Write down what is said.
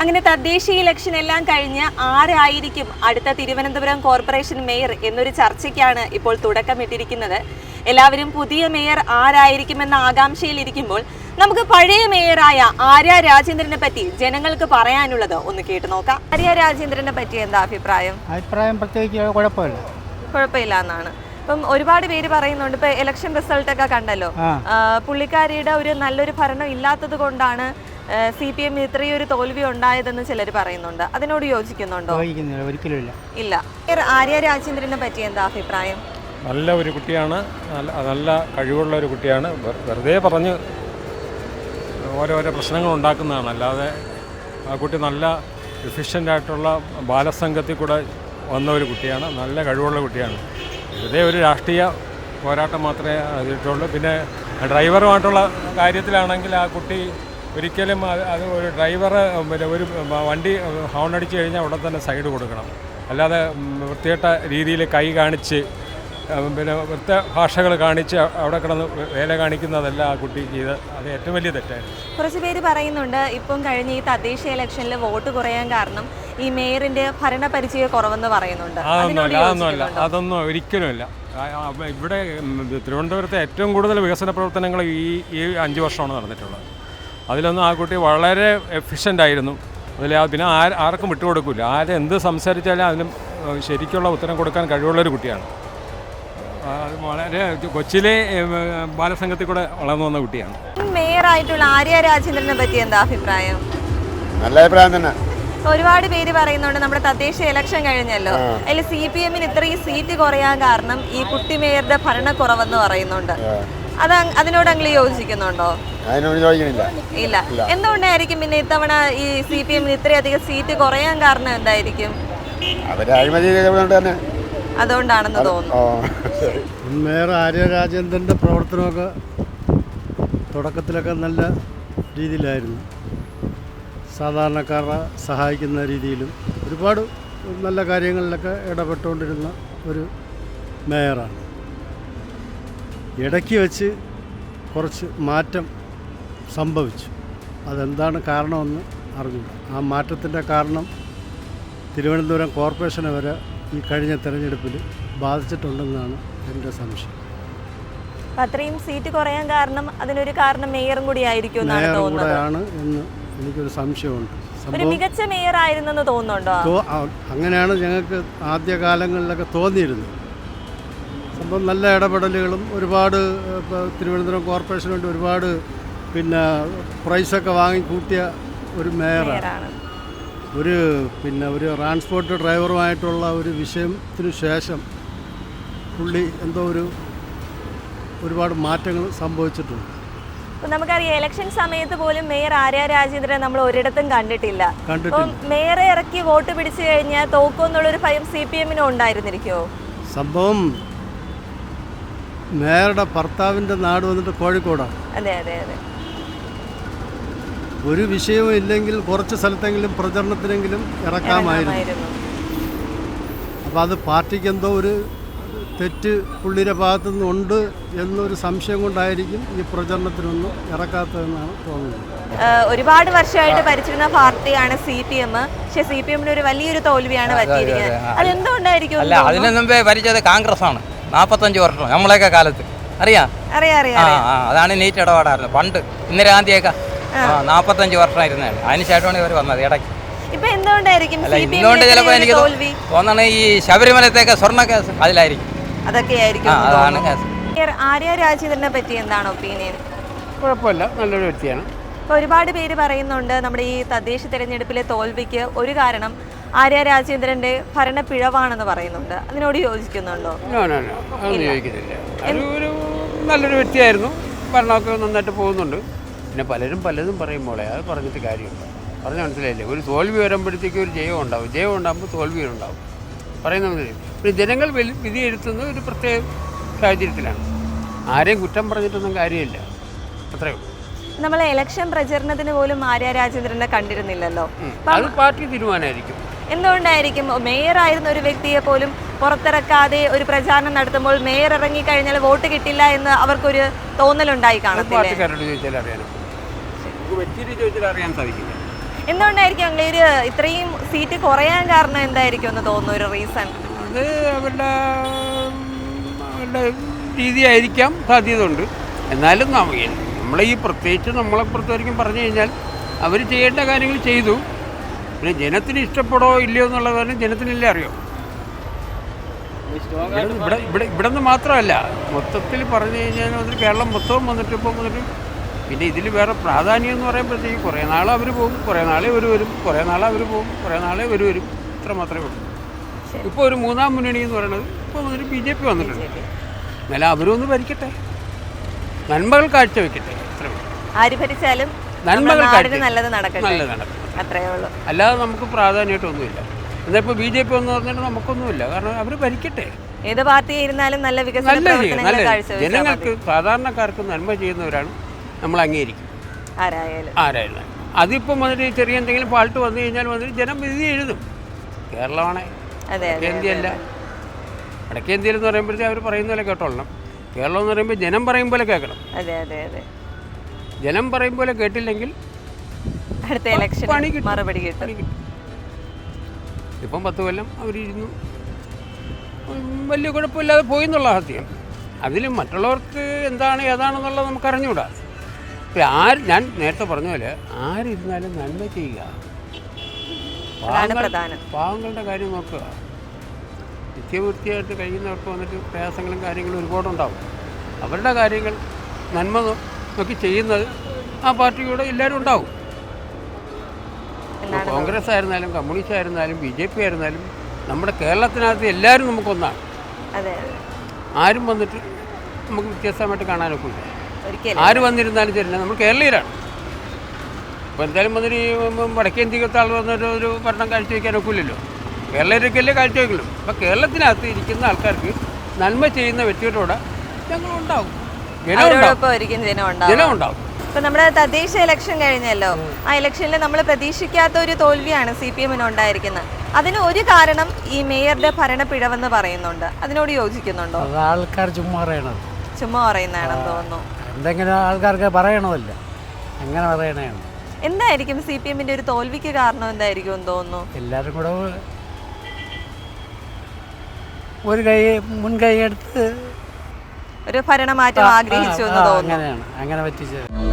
അങ്ങനെ തദ്ദേശീയ ഇലക്ഷൻ എല്ലാം കഴിഞ്ഞ് ആരായിരിക്കും അടുത്ത തിരുവനന്തപുരം കോർപ്പറേഷൻ മേയർ എന്നൊരു ചർച്ചയ്ക്കാണ് ഇപ്പോൾ തുടക്കമിട്ടിരിക്കുന്നത്. എല്ലാവരും പുതിയ മേയർ ആരായിരിക്കുമെന്ന ആകാംക്ഷയിലിരിക്കുമ്പോൾ നമുക്ക് പഴയ മേയറായ ആര്യ രാജേന്ദ്രനെ പറ്റി ജനങ്ങൾക്ക് പറയാനുള്ളത് ഒന്ന് കേട്ടു നോക്കാം. ആര്യ രാജേന്ദ്രനെ പറ്റി എന്താ അഭിപ്രായം? അഭിപ്രായം പ്രത്യേകിച്ച് കുഴപ്പമില്ല. കുഴപ്പമില്ല എന്നാണ്. ഇപ്പം ഒരുപാട് പേര് പറയുന്നുണ്ട് ഇപ്പൊ ഇലക്ഷൻ റിസൾട്ട് ഒക്കെ കണ്ടല്ലോ. പുള്ളിക്കാരിയുടെ ഒരു നല്ലൊരു ഭരണം ഇല്ലാത്തത് കൊണ്ടാണ് സി പി എമ്മിന് ഇത്രയും ഒരു തോൽവി ഉണ്ടായതെന്ന് ചിലർ പറയുന്നുണ്ട്. അതിനോട് യോജിക്കുന്നുണ്ടോ? ഒരിക്കലും ഇല്ല. ഇല്ല. ആര്യ രാജേന്ദ്രനെ പറ്റി എന്താ അഭിപ്രായം? നല്ല ഒരു കുട്ടിയാണ്. നല്ല കഴിവുള്ള ഒരു കുട്ടിയാണ്. വെറുതെ പറഞ്ഞ് ഓരോരോ പ്രശ്നങ്ങൾ ഉണ്ടാക്കുന്നതാണ്. അല്ലാതെ ആ കുട്ടി നല്ല എഫിഷ്യന്റ് ആയിട്ടുള്ള ബാലസംഘത്തിൽ കൂടെ വന്ന ഒരു കുട്ടിയാണ്. നല്ല കഴിവുള്ള കുട്ടിയാണ്. വെറുതെ ഒരു രാഷ്ട്രീയ പോരാട്ടം മാത്രമേ അതിട്ടുള്ളൂ പിന്നെ ഡ്രൈവറുമായിട്ടുള്ള കാര്യത്തിലാണെങ്കിൽ ആ കുട്ടി ഒരിക്കലും അത് ഒരു ഡ്രൈവർ പിന്നെ ഒരു വണ്ടി ഹോൺ അടിച്ച് കഴിഞ്ഞാൽ ഉടൻ തന്നെ സൈഡ് കൊടുക്കണം. അല്ലാതെ വൃത്തികെട്ട രീതിയിൽ കൈ കാണിച്ച് പിന്നെ വൃത്ത ഭാഷകൾ കാണിച്ച് അവിടെ കിടന്ന് വേല കാണിക്കുന്നതല്ല ആ കുട്ടി ചെയ്ത് അത് ഏറ്റവും വലിയ തെറ്റായിരുന്നു. കുറച്ച് പേര് പറയുന്നുണ്ട് ഇപ്പം കഴിഞ്ഞ ഈ തദ്ദേശ ഇലക്ഷനിൽ വോട്ട് കുറയാൻ കാരണം ഈ മേയറിന്റെ ഭരണപരിചയ കുറവെന്ന് പറയുന്നുണ്ട്. അതൊന്നും അതൊന്നുമല്ല അതൊന്നുമല്ല? അതൊന്നും ഒരിക്കലുമില്ല ഇവിടെ തിരുവനന്തപുരത്തെ ഏറ്റവും കൂടുതൽ വികസന പ്രവർത്തനങ്ങൾ ഈ ഈ അഞ്ച് വർഷമാണ് നടന്നിട്ടുള്ളത്. അതിലൊന്നും ആ കുട്ടി വളരെ എഫിഷ്യന്റ് ആയിരുന്നു. അതിൽ ആ- പിന്നെ ആര് ആർക്കും വിട്ടുകൊടുക്കില്ല ആരും എന്ത് സംസാരിച്ചാലും അതിന് ശരിക്കുള്ള ഉത്തരം കൊടുക്കാൻ കഴിവുള്ളൊരു കുട്ടിയാണ്. ആ, വളരെ കൊച്ചിലെ ബാലസംഘത്തിൽ കൂടെ വളർന്നു വന്ന കുട്ടിയാണ്. മേയറായിട്ടുള്ള ആര്യ രാജേന്ദ്രനെ പറ്റി എന്താ അഭിപ്രായം? നല്ല അഭിപ്രായം തന്നെ. ഒരുപാട് പേര് പറയുന്നുണ്ട് നമ്മുടെ തദ്ദേശ ഇലക്ഷൻ കഴിഞ്ഞല്ലോ. അതിൽ സി പി എമ്മിന് ഇത്രയും സീറ്റ് കുറയാൻ കാരണം ഈ കുട്ടി മേയറുടെ ഭരണക്കുറവെന്ന് പറയുന്നുണ്ട്. അത് അതിനോട് അങ്ങനെ യോജിക്കുന്നുണ്ടോ? അതിനോട് ഇല്ല. എന്തുകൊണ്ടായിരിക്കും പിന്നെ ഇത്തവണ ഈ സി പി എമ്മിന് ഇത്രയധികം സീറ്റ് കുറയാൻ കാരണം എന്തായിരിക്കും? അവർ അഴിമതി ചെയ്തുകൊണ്ട് തന്നെ. അതുകൊണ്ടാണെന്ന് തോന്നുന്നു. ഓ. മേയർ ആര്യ രാജേന്ദ്രന്റെ പ്രവർത്തനമൊക്കെ തുടക്കത്തിലൊക്കെ നല്ല രീതിയിലായിരുന്നു. സാധാരണക്കാരെ സഹായിക്കുന്ന രീതിയിലും ഒരുപാട് നല്ല കാര്യങ്ങളിലൊക്കെ ഇടപെട്ടുകൊണ്ടിരുന്ന ഒരു മേയറാണ്. ഇടയ്ക്ക് വെച്ച് കുറച്ച് മാറ്റം സംഭവിച്ചു. അതെന്താണ് കാരണമെന്ന് അറിഞ്ഞില്ല ആ മാറ്റത്തിന്റെ കാരണം തിരുവനന്തപുരം കോർപ്പറേഷനെ വരെ ഈ കഴിഞ്ഞ തെരഞ്ഞെടുപ്പിൽ ബാധിച്ചിട്ടുണ്ടെന്നാണ് എന്റെ സംശയം. അത്രയും സീറ്റ് കുറയാൻ കാരണം അതിനൊരു കാരണം മേയറും കൂടി ആയിരിക്കും കൂടെയാണ് എന്ന് എനിക്കൊരു സംശയമുണ്ട്. ഒരു മികച്ച മേയർ ആയിരുന്നെന്ന് തോന്നുന്നുണ്ടോ അങ്ങനെയാണ് ഞങ്ങൾക്ക് ആദ്യ കാലങ്ങളിലൊക്കെ തോന്നിയിരുന്നത്. സംഭവം നല്ല ഇടപെടലുകളും ഒരുപാട് തിരുവനന്തപുരം കോർപ്പറേഷന് വേണ്ടി ഒരുപാട് പിന്നെ പ്രൈസൊക്കെ വാങ്ങി കൂട്ടിയ ഒരു മേയറാണ്. ഒരു പിന്നെ ഒരു ട്രാൻസ്പോർട്ട് ഡ്രൈവറുമായിട്ടുള്ള ഒരു വിഷയത്തിനു ശേഷം പുള്ളി എന്തോ ഒരു ഒരുപാട് മാറ്റങ്ങൾ സംഭവിച്ചിട്ടുണ്ട്. അപ്പൊ നമുക്കറിയാം ഇലക്ഷൻ സമയത്ത് പോലും മേയർ ആര്യ രാജേന്ദ്രൻ നമ്മൾ ഒരിടത്തും കണ്ടിട്ടില്ല. അപ്പം മേയറെ ഇറക്കി വോട്ട് പിടിച്ചു കഴിഞ്ഞാൽ തോക്കുമെന്നുള്ളൊരു ഭയം സി പി എമ്മിനും ഉണ്ടായിരുന്നിരിക്കുമോ സംഭവം മേയറുടെ ഭർത്താവിന്റെ നാട് വന്നിട്ട് കോഴിക്കോടാണ് അതെ അതെ അതെ. ഒരു വിഷയവും ഇല്ലെങ്കിൽ കുറച്ച് സ്ഥലത്തെങ്കിലും പ്രചരണത്തിനെങ്കിലും ഇറക്കാമായിരുന്നു. അപ്പോൾ അത് പാർട്ടിക്ക് എന്തോ ഒരു തെറ്റ് പുള്ളിയുടെ ഭാഗത്തു നിന്നുണ്ട് എന്നൊരു സംശയം കൊണ്ടായിരിക്കും ഈ പ്രചരണത്തിനൊന്നും ഇറക്കാത്തതെന്നാണ് തോന്നുന്നത്. ഒരുപാട് വർഷമായിട്ട് ഭരിച്ചിരുന്ന പാർട്ടിയാണ് സി പി എം. പക്ഷെ സി പി എമ്മിന് ഒരു വലിയൊരു തോൽവിയാണ് പറ്റിയിരിക്കുന്നത്. അതെന്തുകൊണ്ടായിരിക്കും അല്ല അതിനു മുമ്പേ ഭരിച്ചത് കോൺഗ്രസ് ആണ് നാൽപ്പത്തഞ്ച് വർഷം നമ്മളെയൊക്കെ കാലത്ത്. അറിയാം? അറിയാം ആ അറിയാം. ആ അതാണ് നീറ്റ് ഇടപാടായിരുന്നു. പണ്ട് ഇന്ദിരാഗാന്ധിയൊക്കെ ആ. നാൽപ്പത്തഞ്ച് വർഷമായിരുന്നാണ് അതിന് ശേഷമാണ് ഇവർ വന്നത് ഇടയ്ക്ക്. ഇപ്പൊ എന്തുകൊണ്ടായിരിക്കും അല്ല ചിലപ്പോൾ എനിക്ക് തോൽവി? തോന്നണ ഈ ശബരിമലത്തേക്ക് സ്വർണ കേസ് അതിലായിരിക്കും. അതൊക്കെയായിരിക്കും ആ എന്ന് അതാണ് തോന്നുന്നു. കേസ്. മേയർ ആര്യ രാജേന്ദ്രനെ പറ്റി എന്താണ് ഒപ്പീനിയൻ? കുഴപ്പമില്ല നല്ലൊരു വ്യക്തിയാണ്. ഇപ്പൊ ഒരുപാട് പേര് പറയുന്നുണ്ട് നമ്മുടെ ഈ തദ്ദേശ തെരഞ്ഞെടുപ്പിലെ തോൽവിക്ക് ഒരു കാരണം ആര്യ രാജേന്ദ്രന്റെ ഭരണ പിഴവാണെന്ന് പറയുന്നുണ്ട്. അതിനോട് യോജിക്കുന്നുണ്ടോ? നല്ലൊരു വ്യക്തിയായിരുന്നു. ഭരണമൊക്കെ നന്നായിട്ട് പോകുന്നുണ്ട്. പിന്നെ പലരും പലതും പറയുമ്പോളെ അത് പറഞ്ഞിട്ട് കാര്യമുണ്ട് പറഞ്ഞ മനസ്സിലായില്ലേ? ഒരു തോൽവി വരുമ്പോഴത്തേക്കും ഒരു ജയം ഉണ്ടാവും. ജയം ഉണ്ടാകുമ്പോൾ തോൽവി ഉണ്ടാവും. പറയുന്ന മനസ്സിലായി ജനങ്ങൾ വിധിയെഴുത്തുന്നത് ഒരു പ്രത്യേക സാഹചര്യത്തിലാണ്. ആരെയും കുറ്റം പറഞ്ഞിട്ടൊന്നും കാര്യമില്ല. അത്രേ ഉള്ളൂ. നമ്മളെ ഇലക്ഷൻ പ്രചരണത്തിന് പോലും ആര്യ രാജേന്ദ്രനെ കണ്ടിരുന്നില്ലല്ലോ. അത് പാർട്ടി തീരുമാനമായിരിക്കും. എന്തുകൊണ്ടായിരിക്കും മേയർ ആയിരുന്ന ഒരു വ്യക്തിയെ പോലും പുറത്തിറക്കാതെ ഒരു പ്രചാരണം നടത്തുമ്പോൾ മേയർ ഇറങ്ങി കഴിഞ്ഞാൽ വോട്ട് കിട്ടില്ല എന്ന് അവർക്കൊരു തോന്നലുണ്ടായി കാണത്തില്ലേ? എന്തുകൊണ്ടായിരിക്കും അങ്ങനെ ഒരു ഇത്രയും സീറ്റ് കുറയാൻ കാരണം എന്തായിരിക്കും എന്ന് തോന്നുന്നു ഒരു റീസൺ? അത് അവരുടെ അവരുടെ രീതിയായിരിക്കാം സാധ്യതയുണ്ട് എന്നാലും നമ്മ- നമ്മളെ ഈ പ്രത്യേകിച്ച് നമ്മളെ പുറത്തായിരിക്കും പറഞ്ഞു കഴിഞ്ഞാൽ അവർ ചെയ്യേണ്ട കാര്യങ്ങൾ ചെയ്തു. പിന്നെ ജനത്തിന് ഇഷ്ടപ്പെടോ ഇല്ലയോ എന്നുള്ള കാര്യം ജനത്തിനല്ലേ അറിയോ? ഇവിടെ ഇവിടെ ഇവിടെ നിന്ന് മാത്രമല്ല മൊത്തത്തിൽ പറഞ്ഞു കഴിഞ്ഞാൽ വന്നിട്ട് കേരളം മൊത്തവും വന്നിട്ട് ഇപ്പം വന്നിട്ട് പിന്നെ ഇതിൽ വേറെ പ്രാധാന്യം എന്ന് പറയുമ്പോഴത്തേക്ക് കുറേ നാൾ അവർ പോകും കുറേ നാളെ അവർ വരും കുറേ നാളെ അവർ പോകും കുറേ നാളെ അവർ വരും. ഇത്ര മാത്രമേ ഉള്ളൂ. ഇപ്പോൾ ഒരു മൂന്നാം മുന്നണി എന്ന് പറയുന്നത് ഇപ്പോൾ വന്നിട്ട് ബി ജെ പി വന്നിട്ടുണ്ട്. എന്നാലും അവരൊന്ന് ഭരിക്കട്ടെ. നന്മകൾ കാഴ്ചവെക്കട്ടെ. ആര് ഭരിച്ചാലും നന്മകൾ നല്ലത് നടക്കട്ടെ. നല്ലത് നടക്കും അത്രേ ഉള്ളൂ. അല്ലാതെ നമുക്ക് പ്രാധാന്യമായിട്ടൊന്നുമില്ല എന്നാൽ ഇപ്പോൾ ബി ജെ പി എന്ന് പറഞ്ഞിട്ട് നമുക്കൊന്നുമില്ല. കാരണം അവർ ഭരിക്കട്ടെ. ഏത് പാർട്ടി ഇരുന്നാലും നല്ല വികസന പ്രവർത്തനങ്ങൾ ജനങ്ങൾക്ക്. സാധാരണക്കാർക്ക് നന്മ ചെയ്യുന്നവരാണ് നമ്മൾ അംഗീകരിക്കും. ആരായാലും. ആരായാലും. അതിപ്പം വന്നിട്ട് ചെറിയ എന്തെങ്കിലും പാർട്ടി വന്നു കഴിഞ്ഞാൽ വന്നിട്ട് ജനം വിധി എഴുതും. കേരളമാണേ. അതെ അതെ ഇന്ത്യയല്ല വടക്കേ ഇന്ത്യയിൽ എന്ന് പറയുമ്പോഴത്തേക്ക് അവർ പറയുന്ന പോലെ കേട്ടോളണം. കേരളം എന്ന് പറയുമ്പോൾ ജനം പറയും പോലെ കേൾക്കണം. അതെ അതെ അതെ. ജനം പറയും പോലെ കേട്ടില്ലെങ്കിൽ അടുത്ത ഇലക്ഷൻ പണി കിട്ടും. മറുപടി കിട്ടും പണി കിട്ടും. ഇപ്പം പത്ത് കൊല്ലം അവരിരുന്നു. ഉം, വലിയ കുഴപ്പമില്ലാതെ പോയി എന്നുള്ള സത്യം. അതിൽ മറ്റുള്ളവർക്ക് എന്താണ് ഏതാണെന്നുള്ളത് നമുക്ക് അറിഞ്ഞുകൂടാ. ഇപ്പം ആര് ഞാൻ നേരത്തെ പറഞ്ഞ പോലെ ആരിരുന്നാലും നന്മ ചെയ്യുക. അതാണ് പാവങ്ങൾ- പ്രധാനം. പാവങ്ങളുടെ കാര്യം നോക്കുക. നിത്യവൃത്തിയായിട്ട് കഴിയുന്നവർക്ക് വന്നിട്ട് പ്രയാസങ്ങളും കാര്യങ്ങളും ഒരുപാടുണ്ടാവും അവരുടെ കാര്യങ്ങൾ നന്മ നോ- നോക്കി ചെയ്യുന്നത് ആ പാർട്ടിയുടെ എല്ലാവരും ഉണ്ടാവും. കോൺഗ്രസ് ആയിരുന്നാലും കമ്മ്യൂണിസ്റ്റ് ആയിരുന്നാലും ബി ജെ പി ആയിരുന്നാലും നമ്മുടെ കേരളത്തിനകത്ത് എല്ലാവരും നമുക്കൊന്നാണ്. ആരും വന്നിട്ട് നമുക്ക് വ്യത്യസ്തമായിട്ട് കാണാനൊക്കെ ഇല്ല ആര് വന്നിരുന്നാലും ശരി നമ്മൾ കേരളീയരാണ്. അപ്പോൾ എന്തായാലും വന്നിട്ട് ഈ വടക്കേ ഇന്ത്യക്കത്തെ ആൾ വന്നിട്ട് ഒരു ഭരണം കാഴ്ചവെക്കാനൊക്കെ ഇല്ലല്ലോ കേരളീയരൊക്കെയല്ലേ കാഴ്ചവെക്കുള്ളൂ. അപ്പോൾ കേരളത്തിനകത്ത് ഇരിക്കുന്ന ആൾക്കാർക്ക് നന്മ ചെയ്യുന്ന വ്യക്തികളോട് ഞങ്ങളുണ്ടാവും. ജനം ഉണ്ടാവും ജനമുണ്ടാവും. ഇപ്പൊ നമ്മുടെ തദ്ദേശ ഇലക്ഷൻ കഴിഞ്ഞല്ലോ. ആ ഇലക്ഷനിൽ നമ്മൾ പ്രതീക്ഷിക്കാത്ത ഒരു തോൽവിയാണ് സി പി എമ്മിന് ഉണ്ടായിരിക്കുന്നത്. അതിന് ഒരു കാരണം ഈ മേയറുടെ ഭരണപ്പിഴവെന്ന് പറയുന്നുണ്ട്. അതിനോട് യോജിക്കുന്നുണ്ടോ? ആൾക്കാർ ചുമ്മാ പറയണത്. ചുമ്മാ പറയുന്നതാണെന്ന് തോന്നുന്നു. എന്തെങ്കിലും ആൾക്കാർക്ക് പറയണമല്ല. അങ്ങനെ പറയണതാണ് എന്തായിരിക്കും സി പി എമ്മിന്റെ ഒരു തോൽവിക്ക് കാരണം എന്തായിരിക്കും എന്ന് തോന്നുന്നു? എല്ലാവരും കൂടെ ഒരു കൈ മുൻകൈ എടുത്ത് ഒരു ഭരണമാറ്റം ആഗ്രഹിച്ചു എന്ന് തോന്നുന്നു. അങ്ങനെയാണ്. അങ്ങനെ പറ്റിച്ചത്.